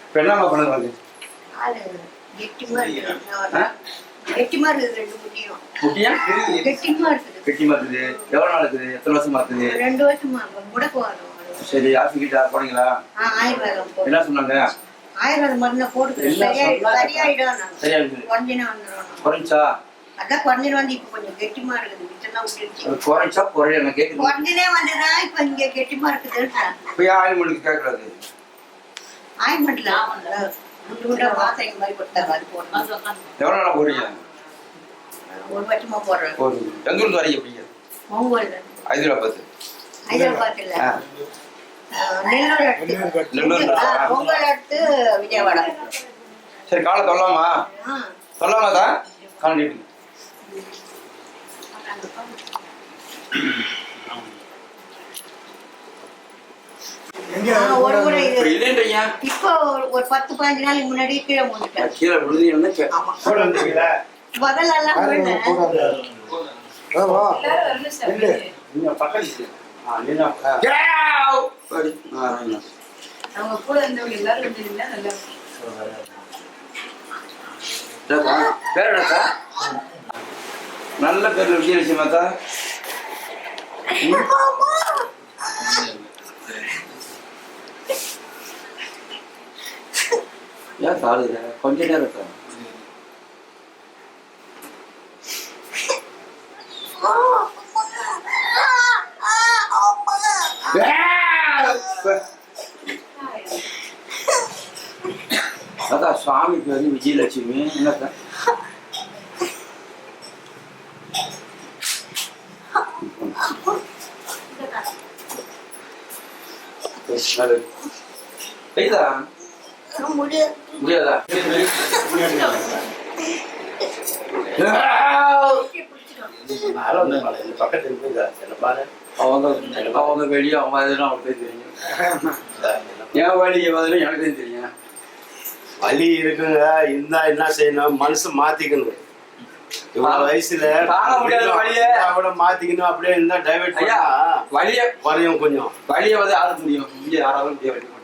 இப்போ என்னம்மா ஆளு கெட்டிமா இருக்குது ஆ? கெட்டிமா இருக்குது ரெண்டு முட்டியும் குட்டியா? கெட்டிமா இருக்குது. கெட்டிமா இருக்குது. எவ்வளோ நாள் இருக்குது? எத்தனை வருஷமா இருக்குது? ரெண்டு வருஷமா சரி ஆசிக்கிட்டா போனீங்களா? என்ன சொன்னாங்க? ஆயுர்வேத மருந்தை என்ன சரியாயிடும் சொன்னாங்க? சரியாயிடும். நான் சரியா இருக்குது குறைஞ்சினே வந்துடும் குறைஞ்சா? அதான் குறைஞ்சிட்டு வந்து இப்போ கொஞ்சம் கெட்டிமா இருக்குது. மிச்சம்லாம் விட்டுருச்சு குறைஞ்சா குறைய நான் இப்போ இங்க கெட்டிமா இருக்குதுன்றேன் இப்போ ஏன் ஆயில் மணிக்கு கேட்கறது ஆயின்மெண்ட்ல குண்டு குண்டா வாசனை மாதிரி கொடுத்தாங்க அது போடணும் எவ்வளோ நாள் போறீங்க ஒரு வருஷமா போடுறேன். வரீங்க அப்படிங்க ஒங்கோல்ல ஹைதராபாத் ஹைதராபாத்ல ஆ. நெல்லூர் எடுத்து நெல்லூர் பொங்கல் எடுத்து விஜயவாடா. சரி காலை தொல்லாமா ஆ. சொல்லாமா தான் ஆ, ஒரு முறை இப்போ பத்து பதினஞ்சு நாளைக்கு முன்னாடி கீழே விழுந்தீங்கன்னா. அவங்க கூட இருந்தவங்க எல்லாரும் இருந்தீங்கன்னா நல்லா. நல்ல பேர்ல விஜயலட்சுமி மாதா ஏன் சாலுது கொஞ்ச நேரம் இருக்கா? அதான் சுவாமி பேரு விஜயலட்சுமி. என்னக்கா பெய்தா முடியாது? முடியாதா அவங்க வெளியே அவங்க அவங்களுக்கு தெரியும். என் பதிலும் எனக்கு தெரியும். வலி இருக்குங்க. இருந்தா என்ன செய்யணும்? மனசு மாத்திக்கணும். இவ்வளவு வயசுல தாங்க முடியாத வலிய. கூட மாத்திக்கணும் அப்படியே இருந்தா டைவர்ட் ஐயா வழிய. குறையும் கொஞ்சம். வழிய வந்து யாருக்கு முடியும் இங்க யாராலும் முடியாது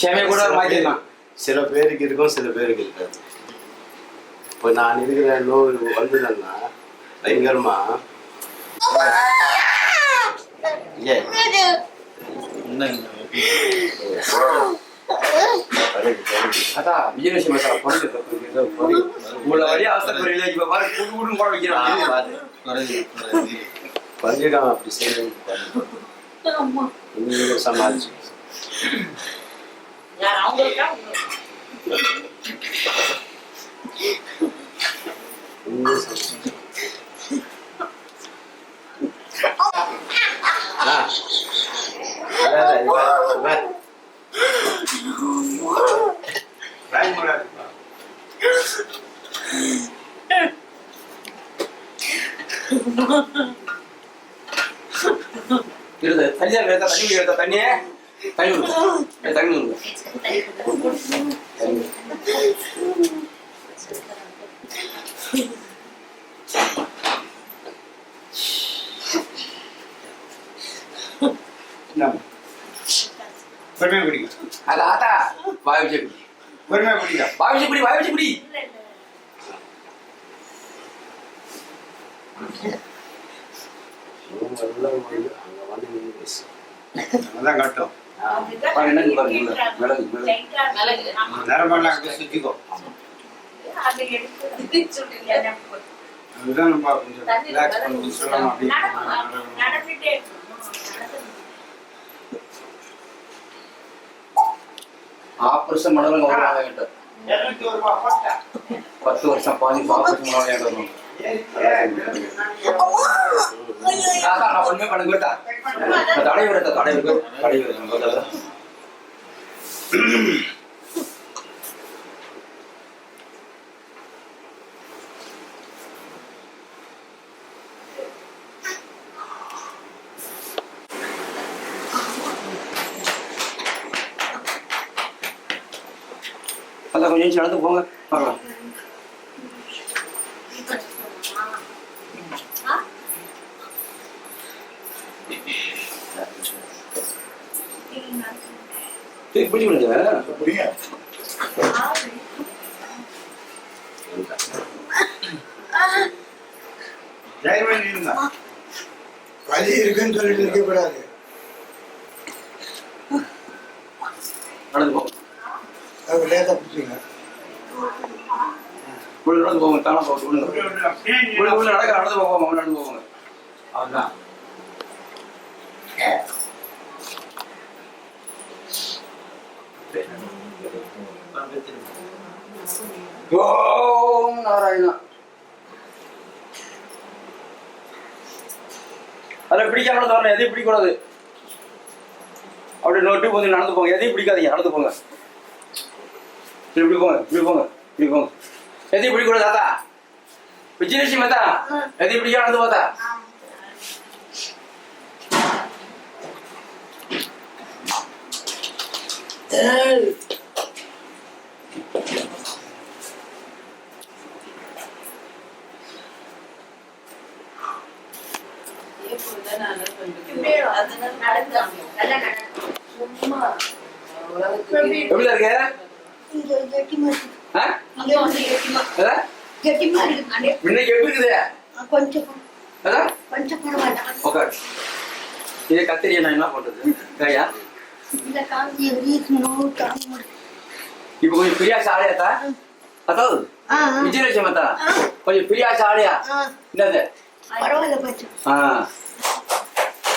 சேமையை கூட மாத்திடலாம் சில பேருக்கு இருக்கும் சில பேருக்கு இருக்காது. இப்போ நான் இருக்கிற நோய் வந்ததுன்னா பயங்கரமா. ஏ அதான் விஜயலட்சுமி சார் பொண்ணு உங்களை வழி அவசரப்படையில இப்ப பாரு குடு குடுன்னு கூட வைக்கிறாங்க பள்ளியிடம் அப்படி செய்யணும் நீங்க சமாளிச்சு நீங்க சமாளிச்சு. ஆ. வேற, வேற, வேற. இருது தண்ணி தான் எடுத்தா தண்ணி எடுத்தா தண்ணியே தண்ணி விடுங்க ஏய், தண்ணி விடுங்க தண்ணி. பொறுமையா குடிங்க அது ஆத்தா வாய் வச்சு குடி. பொறுமையா குடிங்க வாய் வச்சு குடி வாய் வச்சு குடி. அதான் கட்டும். பாருங்க என்னன்னு பாருங்க மிளகு. மிளகு நரம்பெல்லாம் அப்படியே சுத்திக்கோ. அதுதான் நம்ம கொஞ்சம் ரிலாக்ஸ் பண்ணி சொல்லலாம் அப்படின்னு ஆபரேஷன் பண்ணவங்க வருவாங்க என்கிட்ட பத்து வருஷம் பாதி ஆபரேஷன் பண்ணவங்க வருவாங்க ஒண்ணுமே பண்ண கேட்டா தடை விடுத்த தடை விடு தடை விடு கொஞ்சம் ஏஞ்சி நடந்து போங்க. வரலாம் இப்படி விடுங்க. வலி இருக்குன்னு சொல்லிட்டு இருக்கக்கூடாது உள்ள நடந்து போங்க உள்ள உள்ள நடக்க நடந்து போங்க நடந்து போவாங்க அதுதான் ஓம் நாராயணா. அதில் பிடிக்காம தரணும் எதையும் பிடிக்கூடாது அப்படி நோட்டு போது நடந்து போங்க எதையும் பிடிக்காதீங்க நடந்து போங்க. இப்படி போங்க இப்படி போங்க இப்படி போங்க. எதையும் பிடிக்கூடாது தாத்தா? விஜயலட்சுமி தாத்தா எதையும் பிடிக்காம நடந்து பார்த்தா? எப்படி இருக்கு? இன்னைக்கு எப்படி இருக்குது? கொஞ்சம் கொஞ்சம் இதே கத்திரியை நான் என்ன பண்றது? கையா? இப்போ கொஞ்சம் பிரியா சாலையாத்தா அதாவது ஆ. ஆ, விஜயலட்சுமி அத்தா கொஞ்சம் பிரியா சாலையா? என்னது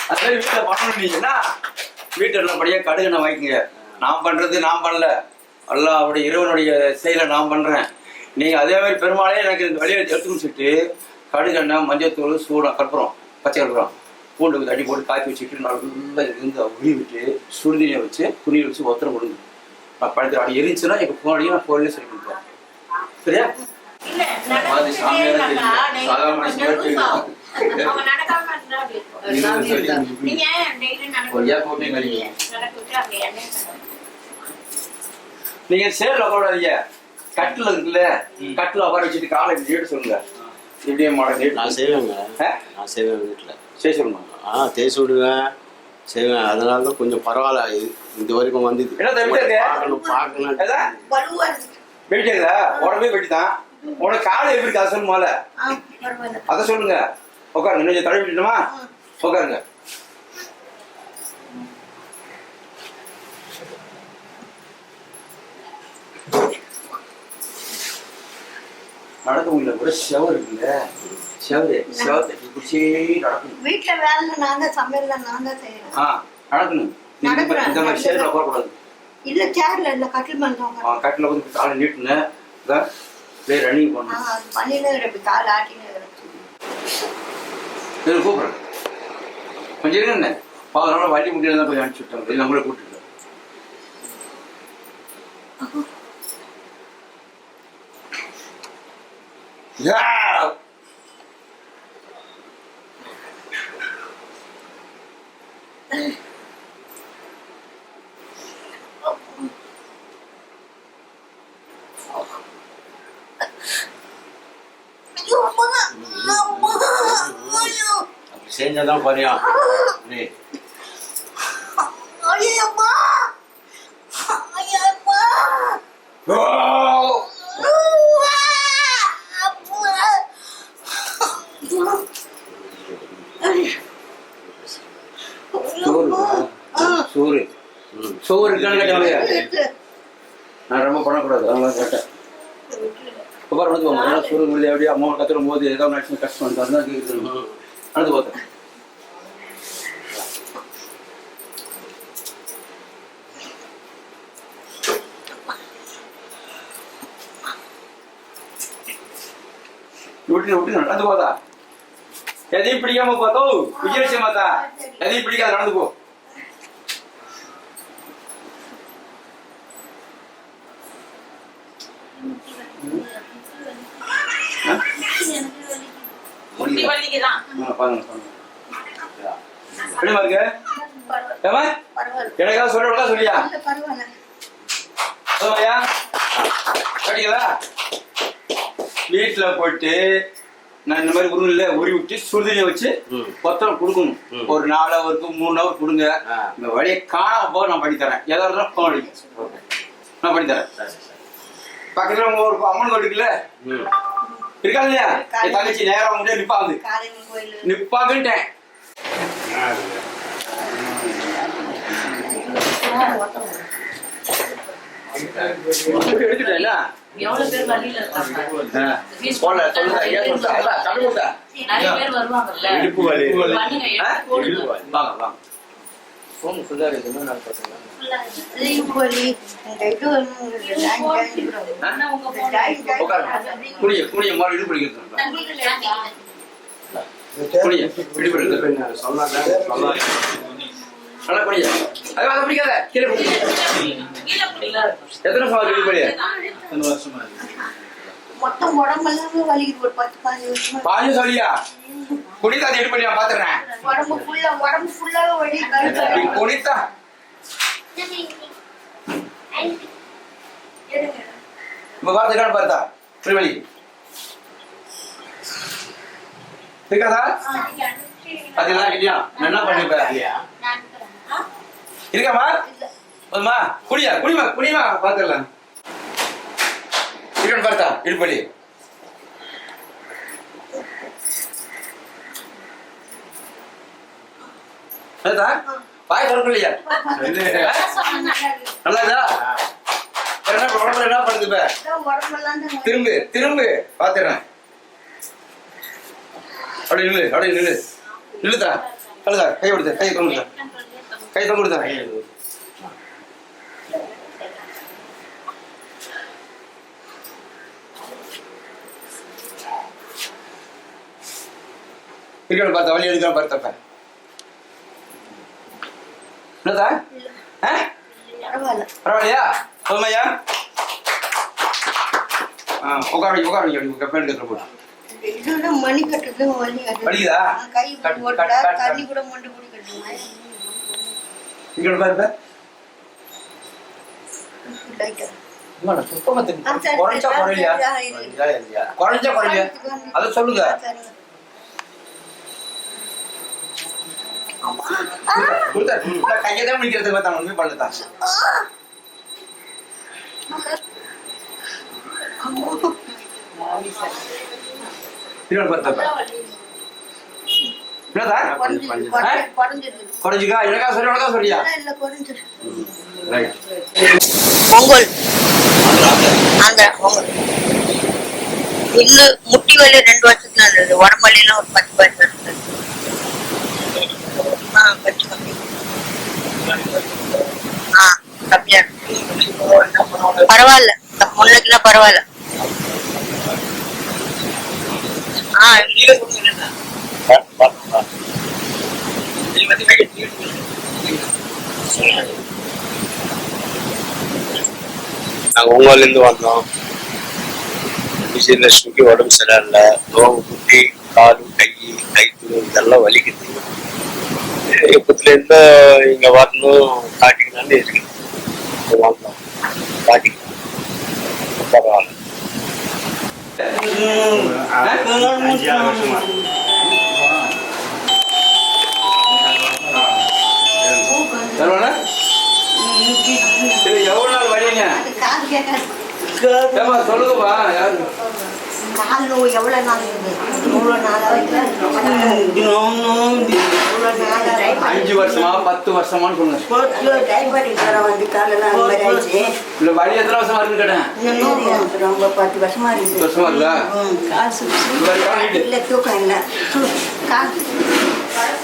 அது வீட்டில் பண்ணணும் நீங்கன்னா வீட்டில் நல்லபடியாக கடுகு வாங்கிக்கங்க. நான் பண்றது நான் பண்ணல. எல்லாம் அவருடைய இறைவனுடைய செயலை நான் பண்றேன். நீங்க அதே மாதிரி பெருமாளே எனக்கு இந்த வெளியே எடுத்துன்னு சொல்லிட்டு கடுகு எண்ணெய் மஞ்சத்தூள் சூடம் கற்பூரம் பச்சை கற்பூரம் பூண்டு தண்ணி போட்டு காய்ச்சி வச்சுட்டு நல்லா இருந்து உரி விட்டு சுடுதண்ணியை வச்சு துணியை வச்சு ஒத்தரம் கொடுங்க நான் படுத்து அப்படி எரிஞ்சுன்னா எங்கள் ஃபோனையும் நான் ஃபோன்லேயே சொல்லி கொடுப்பேன். சரியா? அது சாமியாரா தெரியும். சாதாரண? நீங்க கொய்யா போட்டு கழிங்க. நடக்க விட்டு அப்படி எண்ணெய் தடவை. நீங்க சேர்ல உட்காராதீங்க கட்டில் இருக்குல்ல கட்டில் உட்கார வச்சுட்டு காலை நீட்டு சொல்லுங்க. இப்படியே மாட நீட்டு நான் செய்வேங்க? நான் செய்வேன் வீட்டில் சரி சொல்லுங்க. ஆ தேய்ச்சி விடுவேன். செய்வேன். அதனால தான் கொஞ்சம் பரவாயில்ல. இது இது வரைக்கும் வந்து? பார்க்கணும் பார்க்கணும் வெட்டிட்டா உடம்பே வெட்டிதான் உனக்கு காலை எப்படி அதை சொல்லு முதல்ல ஆ பரவாயில்ல. அதை சொல்லுங்க. உட்காருங்க. இன்னும் தடவி விட்டுமா உட்காருங்க. நடக்க முடியல கூட செவர் இருக்குல்ல? செவரு தட்டி பிடிச்சி நடக்கணும். வீட்டுல வேலை நான் தான் சமையல்ல நான் தான் செய்யறேன் ஆ நடக்கணும். இந்த மாதிரி- சேர்ல உட்காரக்கூடாது இல்ல சேர்ல இல்ல கட்டில் உட்கார்றேன். கட்டில வந்து காலை நீட்டுனேன் அப்படியே ரன்னிங் பண்ணணும் அது பண்ணினே இருப்பேன் கால் ஆட்டினே இருப்பேன் இது கூப்பிடுறேன் கொஞ்சம் இருங்க பதினால வண்டி முடியல தான் போய் அனுப்பிச்சு விட்டாங்க. இல்லை நம்மளே கூப்பிட்டு Yeah! ஐயோ, அம்மா, அம்மா, ஐயோ, அப்படி செஞ்சால் தான் குறையும் நீ ஐயோ, அம்மா. ஐயோ, அம்மா. Oh! அம்மா, அம்மா. சோறு ஆ. சோறு ம் சோறு இருக்கான்னு கேட்டாங்க இருக்கு. நான் ரொம்ப பண்ணக்கூடாது அதெல்லாம் கேட்டேன் இப்போ வந்து போங்க ஏன்னா அப்படியே அம்மா கத்துடும் போது ஏதாவது நடிச்சு கஷ்டம் வந்து அதுதான் கேட்குறது நடந்து பார்த்தேன். விட்டு விட்டு நடந்து போதா எதையும் பிடிக்காம பார்த்தோம். விஜயலட்சுமி மாதா எதையும் பிடிக்காத நடந்து போ முட்டி வலிக்குதான். ஆ, பாருங்க பாருங்க எப்படிமா இருக்கு ஏமா சொல்ல விடலாம் சொல்லியா? இல்ல, சொல்லுவாயா படிக்கலா வீட்டில் போட்டு நான் இந்த மாதிரி உருளையில உரி விட்டு சுடுதண்ணியை வச்சு ம். கொத்தம் கொடுக்கணும். ஒரு நாலு ஹவருக்கு மூணு ஹவர் கொடுங்க. இந்த வழியை காணாம போக நான் பண்ணி தரேன். எதா இருந்தாலும் ஃபோன் அடிங்க. ஓகே. நான் பண்ணி தரேன். சரி சரி பக்கத்துல உங்க ஒரு அம்மன் கோயில் இருக்குல்ல? ம். இருக்கா இல்லையா? தங்கச்சி நேரம் முடியாது நிப்பாங்க. நிப்பாங்கன்ட்டேன். எவ்வளவு பேர் வழியில இருக்காங்க நிறைய பேர் வருவாங்கல்ல வாங்க ஃபோன் இருக்குன்னு நான் பார்த்தேன் மாதிரி இடுப்பு பிடிக்கிறது சொன்னாங்க நல்லா குனிய அது அதை பிடிக்காத. கீழே பிடிக்கல எத்தனை சவால் இடுப்பு வலியா ரெண்டு வருஷமா இருக்கு மொத்தம் உடம்பெல்லாமே வலிக்குது. ஒரு பத்து பதினஞ்சு வருஷமா பாஞ்சு சொல்லியா? குனிதா இடுப்பு வலி நான் பாத்துறேன். உடம்பு ஃபுல்லா உடம்பு ஃபுல்லாவே வலி குனிதா இப்ப பார்த்தா திருவள்ளி. இருக்காதா அதெல்லாம் இல்லையா? நான் என்ன பண்ணிப்பேன் இருக்காமா போதுமா? குடியா? குடிமா குடிமா பாத்துடலாம் இருக்கான்னு பார்த்தா என்னதா பாய் திறக்கலையா நல்லா இதா என்ன உடம்புல என்ன பண்ணுது திரும்பு திரும்பு பாத்துறேன். அப்படி நில்லு அப்படி நில்லு நில்லுதா அழுதா கை கொடுத்த கை தொங்குதா கை தொங்குதா இருக்கணும் பார்த்தா வழி எடுக்கலாம் பார்த்தப்ப என்னதா பரவாயில்லையா போதுமையா ஆ உட்காரு உட்காரு அப்படி கப்பல் எடுக்கிற போட்டு இதோட மணி கட்டுறது வலி வலிக்குதா? கை கட், போட்டா கட், மொண்டு குடி கட்டுவேன் இங்க பாருங்க லைட்டா. குறைஞ்சா குறைஞ்சா அதை சொல்லுங்க. முடிக்கிறதுக்கு பார்த்தா பண்ணதான் திருவண்ண எனக்கா உனக்கா பொங்கல். அந்த பொங்கல். இல்லு முட்டி வலி ரெண்டு வருஷத்துல இருந்தது உடம்புலாம் ஒரு பத்து வருஷம் ஆ கம்மி ஆ கம்மியா பரவாயில்ல. முன்னைக்கெல்லாம் பரவாயில்ல. நாங்க நாங்கள் உங்கள்லேருந்து வந்தோம். விஜயலட்சுமிக்கு உடம்பு சரியில்லை. நோவு குட்டி காலு கை கைத்து இதெல்லாம் வலிக்குது. எப்பத்துலேருந்து இங்கே வரணும் காட்டிக்கலான்னு இருக்கு இப்ப வந்தோம். காட்டிக்கலாம். பரவாயில்ல அஞ்சு ஆறு வருஷமா தருவானா இது எவ்வளவு நாள் ஏப்பா சொல்லுங்கப்பா. யாரு கால் நோய் எவ்வளவு நாள் இருக்குது இவ்வளவு நாளா? இவ்வளவு நாளா அஞ்சு வருஷமா பத்து வருஷமான்னு சொல்லுங்க டைபாய்டு ஜுரம் வந்து காலெல்லாம் அந்த மாதிரி ஆயிடுச்சு இல்ல வழி எத்தனை வருஷமா இருக்குன்னு கேட்டேன். ரொம்ப பத்து வருஷமா பத்து இருக்குது வருஷமா இருக்குதா? காசு இல்ல தூக்கம் இல்ல. காசு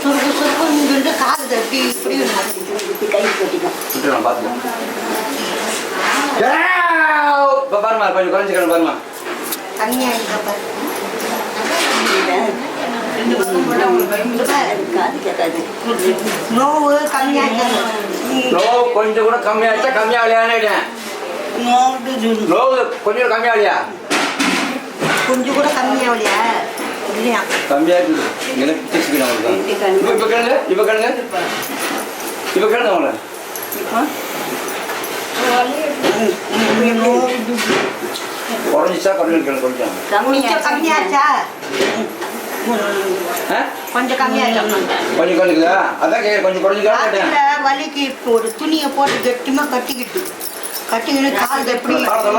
சுருக்கு சுருக்கு இங்கிருந்து காது தட்டி இப்படி இப்படி கை பாருமா கொஞ்சம் குறைஞ்சிக்கணும் பாருமா. கம்மியா இருக்கப்ப காது கேட்காது நோவு கம்மியா நோ கொஞ்சம் கூட கம்மியாச்சா? கம்மியாகலையான்னு நோவு கொஞ்சம் கம்மியாகலையா? கொஞ்சம் கூட கம்மியாகலையா? இல்லையா? கம்மியா இருக்குது எனக்கு அவங்களுக்கு இப்ப கேளுங்க இப்ப கேளுங்க. இப்ப கேளுங்க அவங்கள. குறைஞ்சிச்சா கம்மியா கேளுங்க கொஞ்சம் கம்மியா கம்மியாச்சா? கொஞ்சம் கம்மியாயிடும் கொஞ்சம் அதான் கே கொஞ்சம் குறைஞ்சுக்கா வலிக்கு இப்போ ஒரு துணியை போட்டு கெட்டிமா கட்டிக்கிட்டு கட்டிக்கிட்டு கால் எப்படி காலை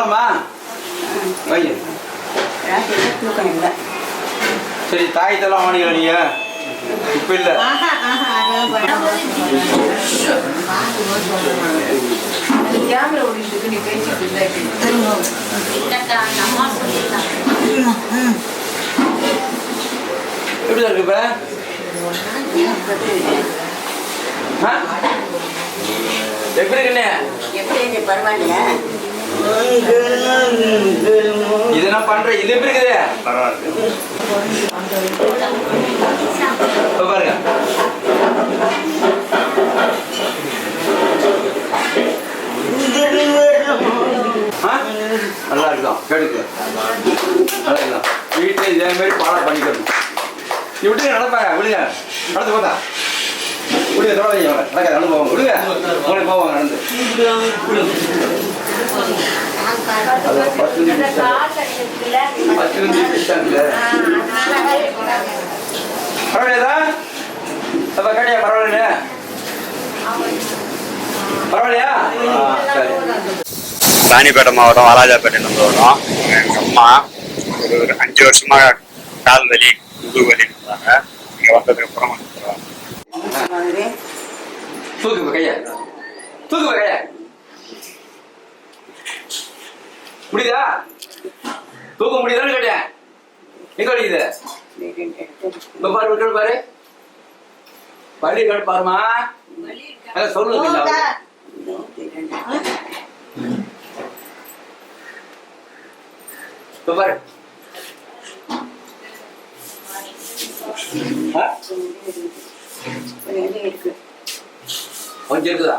சரி தாய் தலாம் நீங்க இப்ப இல்ல. எப்படி? இருக்கு இப்ப? எப்படி இருக்குண்ணே? எப்படி பரவாயில்ல இது நான் பண்றேன் இது எப்படி இருக்குது? பரவாயில்ல பாருங்க. ஆ? நல்லா இருக்கலாம் கேடுக்கு நல்லா இருக்கலாம் வீட்டில் இதே மாதிரி பாடம் பண்ணிக்கணும் நீ விட்டுங்க நடப்பாங்க விடுங்க. நடந்து போதா விடுங்க தொட நடக்க நடக்காது நடந்து போவாங்க. விடுங்க. அவங்களே போவாங்க நடந்து. பத்து நிமிஷம் பத்து நிமிஷம் டிஸ்டன்ஸ்ல பரவாயில்லையா? அப்ப பரவாயில்லையா சரி. ராணிப்பேட்டை மாவட்டம் வாலாஜாப்பேட்டையிலேருந்து வரோம் எங்கள் அம்மா ஒரு ஒரு அஞ்சு வருஷமா கால் வலி முதுகு வலி இருந்தாங்க. இங்கே வந்ததுக்கு அப்புறம் தூக்கு கைய. தூக்கு கைய. முடியுதா? தூக்க முடியுதான்னு கேட்டேன். எங்க வலிக்குது இப்ப பாரு விட்டு பாரு. வலி கேட்டு பாருமா. அதான் சொல்லுங்க. இப்ப பாரு? கொஞ்சம் இருக்குதா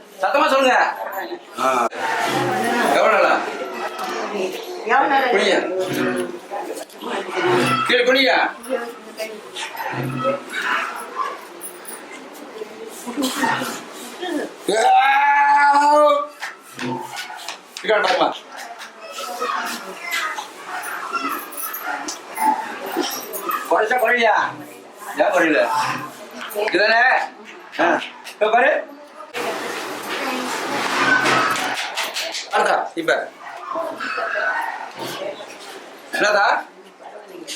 சத்தமா சொல்லுங்க. நாளா குனியா கீழே குனியா இருக்காட்டாமா குறைச்சா குறையா ஏன் குறையல? இதுதானே? பாரு. அடுத்தா இப்ப. என்னதா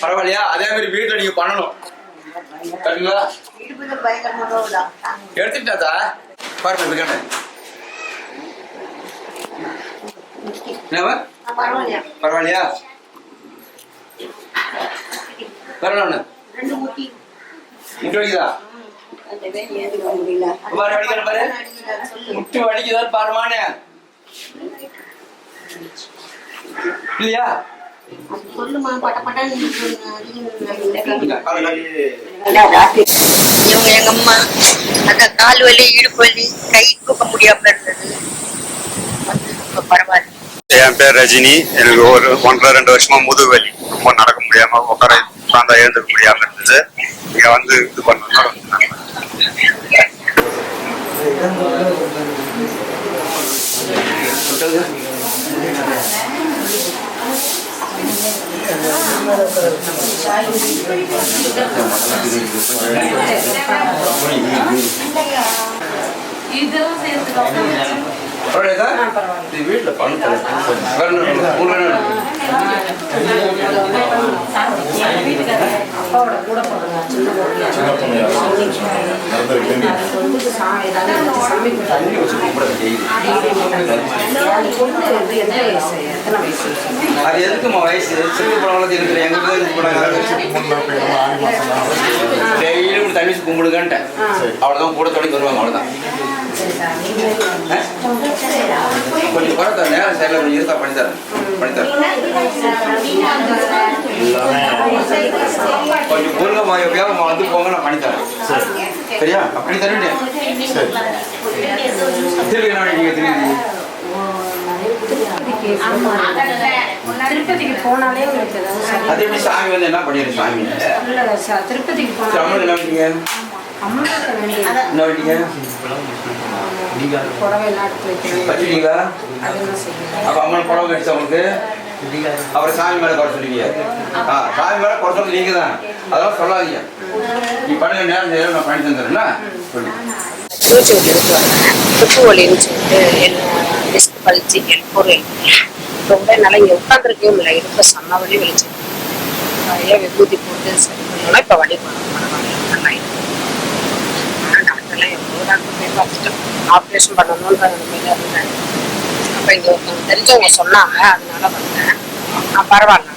பரவாயில்லையா? அதே மாதிரி வீட்டுல நீங்க பண்ணணும். சரிங்களா? எடுத்துட்டாதா பாருங்க இருக்கானே என்னவா பரவாயில்லையா? பரவாயில்ல முட்டி வலிக்குதா? பாரு? வலிக்கிறேன் பாருமானே இல்லையா? சொல்லுமா பட்ட பட்டான்னு பாருங்க. இவங்க எங்க அம்மா அந்த கால் வலி இடுப்பு வலி கை தூக்க முடியாம இருந்தது. வந்து இப்ப பரவாயில்ல. என் பேர் ரஜினி. எனக்கு ஒரு ஒன்றரை ரெண்டு வருஷமா முதுகு வலி. ரொம்ப நடக்க முடியாம உட்கார உட்காந்தா எழுந்துக்க முடியாம இருந்தது. இங்க வந்து இது பண்ணோம்னா இதுவும் சேர்த்துக்கோங்க பரவாயில்லையா? இது வீட்டுல அது எதுக்குமா வயசு? சிறு பழம் இருக்கிற எங்க வீட்டுல இருக்கு போனாங்க? டெய்லி தண்ணி கும்பிடுங்கன்ட்டேன். அவ்வளவுதான் கூட தொடங்கி வருவாங்க அவ்வளவுதான். கொஞ்சம் நேரம் சரியில்லை கொஞ்சம் இருக்கா பண்ணித்தரேன் பண்ணித்தரேன் கொஞ்சம் பொருள் எப்படியாவது வந்து போங்க நான் பண்ணித்தரேன் சரியா அப்படி தரேன் திருப்பி என்ன நீங்க திருப்பி திருப்பதிக்கு போனாலே உங்களுக்கு ஏதாவது சரி. அது எப்படி சாமி வந்து என்ன பண்ணிடுறேன் சாமி திருப்பதிக்கு என்ன புடவை எல்லாம் எடுத்து வைக்கணும். வச்சுட்டீங்களா அதெல்லாம் செய்யணும். அப்ப அம்மன் புடவை கடிச்சு உங்களுக்கு? அப்புறம் சாமி மேல குறை சொல்லுவீங்க. ஆ சாமி மேல குறை சொல்றது தான் அதெல்லாம் சொல்லாதீங்க. நீ பண்ணுங்க நேரம் செய்யணும் நான் பண்ணி தந்துடுறேன்னா சொல்லு. சூச்சூர் எடுத்து வந்தேன் துப்பு வலின்னு சொல்லிட்டு என்ன டிஸ்க் பழிச்சு பொருள் ரொம்ப நல்லா இங்கே உட்காந்துருக்கவே முடியல. இருக்க செம்ம வலி வலிச்சு நிறைய விபூதி போட்டு சரி பண்ணோம்னா இப்போ நல்லா இருக்கு ஆனால் டாக்டர்லாம் எவ்வளோ டாக்டர் போய் பார்த்துட்டோம் ஆப்ரேஷன் பண்ணணுன்ற நிலைமையில இருந்தேன் அப்போ இங்கே ஒருத்தவங்க தெரிஞ்சவங்க சொன்னாங்க அதனால வந்தேன். நான் பரவாயில்ல.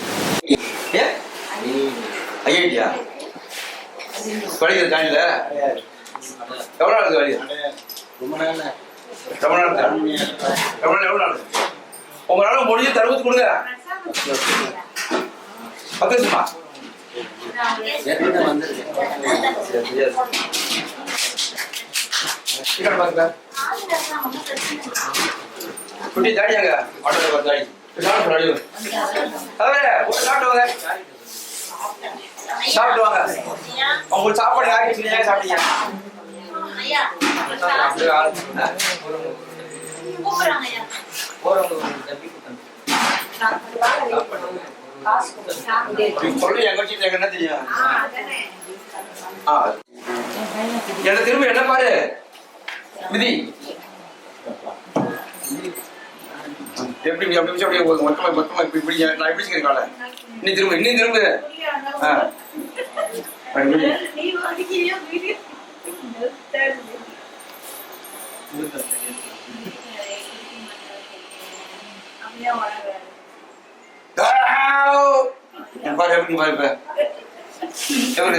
ஐயா படிக்கிறது காணில எவ்வளோ நாள் வழி ரொம்ப நாள் ரொம்ப நாள். ரொம்ப நாள் எவ்வளோ நாள்? உங்களால முடிஞ்சு தடுப்பு கொடுங்க. பத்து வருஷமா? வந்திருக்கேன். சீக்கிரம் பாருங்க. குட்டி தாடியாங்க ஆட்டோல ஒரு தாடி சாப்பிட்டு தாடி அதே ஒரு சாப்பிட்டு வாங்க. சாப்பிட்டு வாங்க. உங்களுக்கு சாப்பாடு ஆகிடுச்சு நீங்க சாப்பிட்டீங்க. என்ன திரும்ப என்ன பாரு? விதி எப்படி இப்படி அப்படி அப்படியே ஒரு மொத்தமா மொத்தமா இப்படி இப்படி நான் எப்படி காலை. நீ திரும்ப இன்னும் திரும்ப. ஆ. பாரு எப்படி பாரு இப்ப. எப்படி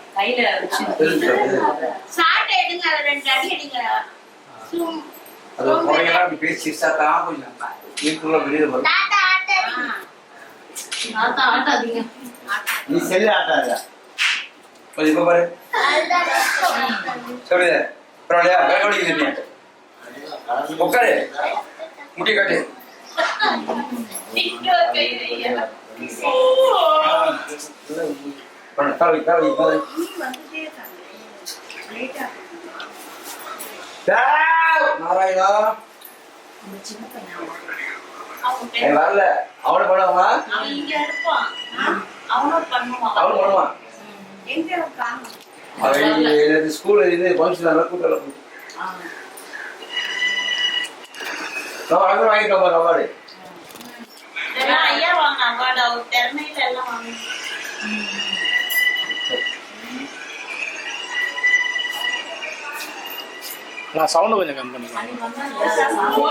கையில தெரியுது. சாட்டை எடுங்க அதை ரெண்டு அடி அடிங்க. சும். அது குறையெல்லாம் அப்படி பேசி சிரிச்சாதான் கொஞ்சம் வீட்டுக்குள்ள வெளியே வரும். தாத்தா ஆட்ட அடிங்க. தாத்தா ஆட்டாதீங்க நீ செல்லு ஆட்டாத கொஞ்சம் இப்ப பாரு. அதுதான் கஷ்டம். சொல்லுது பரவாயில்லையா? வேலை ஓடிக்குது நீ உட்காரு. முட்டி காட்டு. திட்டு ஒரு கை வைங்க. பண்ணு காலை காலை டேய், நாராயணா. வரல அவனை பண்ணுவாமா அவன் பண்ணுவான் அவனு ஸ்கூல்ல இருந்து ஃபங்க்ஷன் எல்லாம் அங்கே வாங்கிட்டோம் அவார்டு ஐயா வாங்க அவார்டு அவர் திறமையில எல்லாம் வாங்க நான் சவுண்ட் கொஞ்சம் கம்மி பண்ணிக்கிறேன்.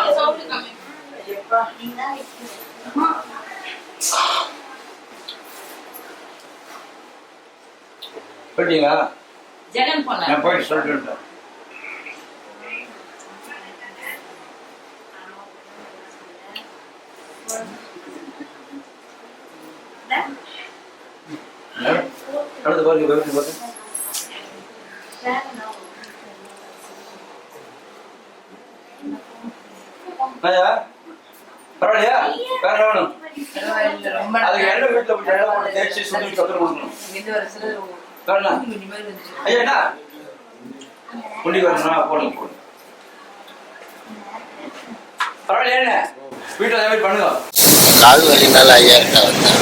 போயிட்டீங்களா ஜெகன் போன நான் போயிட்டு சொல்லிட்டு. அடுத்து பாருங்க பாருங்க பாருங்க ஐயா பரவாயில்லையா வேற என்ன வேணும் அதுக்கு எண்ணெய் வீட்டுல போய் எண்ணெய் போட்டு தேய்ச்சி சுத்தி சக்கரை கொடுக்கணும். ஐயா என்ன? புள்ளி வரணும்னா போடுங்க போடுங்க. பரவாயில்லையா என்ன? வீட்டுல அதே மாதிரி பண்ணுங்க. கால் வலினால ஐயா கிட்ட வந்தேன்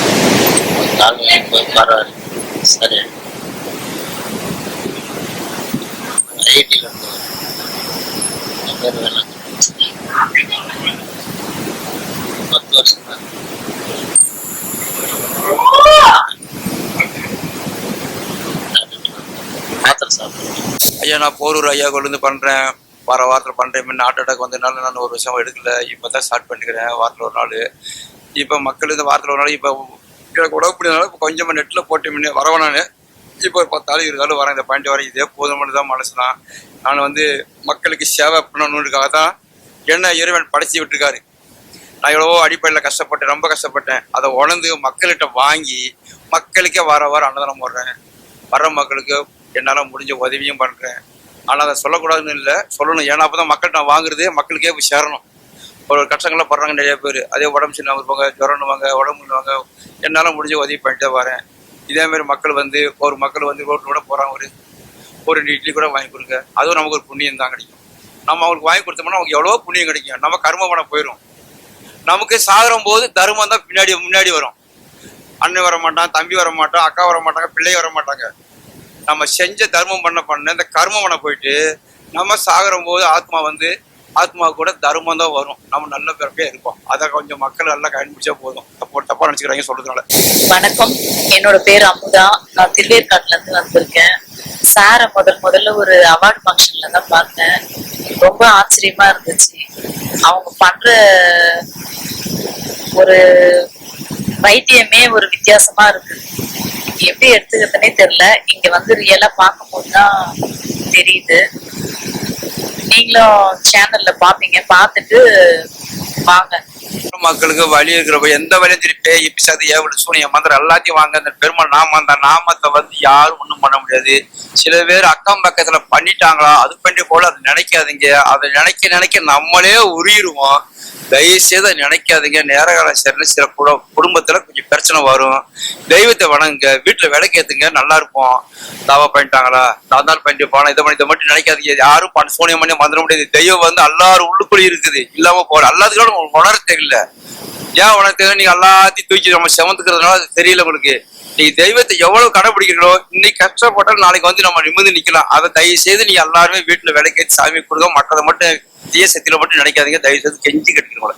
கால் வலி போய் பரவாயில்ல. சரி. பேர் வேளாண் பத்து வருஷம். தான் ஐயா நான் போரூர் ஐயா கொண்டு பண்ணுறேன் வார வாரத்தில் பண்ணுறேன் முன்ன ஹார்ட் அட்டாக் வந்ததுனால நான் ஒரு விஷயம் எடுக்கல. இப்போ தான் ஸ்டார்ட் பண்ணிக்கிறேன் வாரத்தில் ஒரு நாள். இப்போ மக்கள் இந்த வாரத்தில் ஒரு நாள் இப்போ எனக்கு உடம்பு முடியாதனால இப்போ கொஞ்சமாக நெட்டில் போட்டு முன்னே வரவன் நான். இப்போ ஒரு பத்தாள் இருபதாள் வரேன். இந்த பாயிண்ட் வரேன் இதே போதுமானது தான் மனசு தான் நான் வந்து மக்களுக்கு சேவை பண்ணணுன்றதுக்காக தான் என்ன இறைவன் படைச்சி விட்டுருக்காரு. நான் எவ்வளவோ அடிப்படையில் கஷ்டப்பட்டேன் ரொம்ப கஷ்டப்பட்டேன். அதை உணர்ந்து மக்கள்கிட்ட வாங்கி மக்களுக்கே வர வாரம் அன்னதானம் போடுறேன். வர்ற மக்களுக்கு என்னால் முடிஞ்ச உதவியும் பண்ணுறேன் ஆனால் அதை சொல்லக்கூடாதுன்னு இல்லை சொல்லணும். ஏன்னா அப்போ தான் மக்கள்கிட்ட நான் வாங்குறது மக்களுக்கே போய் சேரணும். ஒரு ஒரு படுறாங்க நிறைய பேர். அதே உடம்பு சின்ன இருப்பாங்க ஜுரம்னுவாங்க உடம்புன்னுவாங்க என்னால் முடிஞ்ச உதவி பண்ணிட்டு வரேன். இதேமாரி மக்கள் வந்து ஒரு மக்கள் வந்து ரோட்டில் கூட போகிறாங்க ஒரு ஒரு ரெண்டு இட்லி கூட வாங்கி கொடுங்க. அதுவும் நமக்கு ஒரு புண்ணியம் தான் கிடைக்கும். நம்ம அவங்களுக்கு வாங்கி கொடுத்தோம்னா அவங்க எவ்வளோ புண்ணியம் கிடைக்கும். நம்ம கர்ம பணம் போயிடும் நமக்கு சாகுற போது தர்மம் தான் பின்னாடி முன்னாடி வரும். அண்ணன் வர மாட்டான் தம்பி வர மாட்டான் அக்கா வர மாட்டாங்க பிள்ளை வர மாட்டாங்க. நம்ம செஞ்ச தர்மம் பண்ண பண்ண இந்த கர்மம் பண்ண போயிட்டு நம்ம சாகுற போது ஆத்மா வந்து ஆத்மா கூட தர்மம் தான் வரும். நம்ம நல்ல பிறப்பே இருப்போம். அதை கொஞ்சம் மக்கள் நல்லா கண்டுபிடிச்சா போதும். தப்பு தப்பா நினைச்சுக்கிறாங்க சொல்றதுனால. வணக்கம். என்னோட பேர் அமுதா. நான் திருவேற்காட்டுல இருந்து வந்திருக்கேன். சாரை முதல் முதல்ல ஒரு அவார்டு ஃபங்க்ஷன்ல தான் பார்த்தேன். ரொம்ப ஆச்சரியமா இருந்துச்சு. அவங்க பண்ற ஒரு வைத்தியமே ஒரு வித்தியாசமா இருக்கு. எப்படி எடுத்துக்கிறதுனே தெரியல. இங்க வந்து ரியலா பார்க்கும்போது தான் தெரியுது. நீங்களும் சேனல்ல பாப்பீங்க பார்த்துட்டு வாங்க. மக்களுக்கு வழி இருக்கிறப்ப எந்த வழியும் திருப்பி பேய் பிசாது ஏவல் சூனிய மந்திரம் எல்லாத்தையும் வாங்க அந்த பெருமாள் நாம அந்த நாமத்தை வந்து யாரும் ஒண்ணும் பண்ண முடியாது. சில பேர் அக்கம் பக்கத்துல பண்ணிட்டாங்களா அது பண்ணி போல அதை நினைக்காதீங்க. அதை நினைக்க நினைக்க நம்மளே உரியிருவோம் தயவு செய்து நினைக்காதீங்க. நேர சரி சில குட குடும்பத்துல கொஞ்சம் பிரச்சனை வரும். தெய்வத்தை வணங்குங்க. வீட்டுல விளக்கேத்துங்க நல்லா இருப்போம் தாவா பண்ணிட்டாங்களா? நான் தான் பண்ணிட்டு போனேன். இதை பண்ணி இதை மட்டும் நினைக்காதீங்க. யாரும் பண்ண சோனியம் பண்ணி வந்துட முடியாது. தெய்வம் வந்து எல்லாரும் உள்ளுக்குள்ளே இருக்குது. இல்லாம போல எல்லாத்துக்கும் உங்களுக்கு உணர தெரியல. ஏன் உனக்கு? தெரியல நீங்க எல்லாத்தையும் தூக்கி நம்ம செவந்துக்கிறதுனால அது தெரியல உங்களுக்கு. நீ தெய்வத்தை எவ்வளவு கடைபிடிக்கிறீங்களோ இன்னைக்கு கஷ்டப்பட்டாலும் நாளைக்கு வந்து நம்ம நிமிர்ந்து நிக்கலாம். அதை தயவு செய்து நீ எல்லாருமே வீட்டுல விளக்கேற்றி சாமி கொடுக்க மற்றதை மட்டும் தீய சக்தியில மட்டும் நினைக்காதீங்க. தயவு செய்து கெஞ்சி கட்டிக்கிறோம்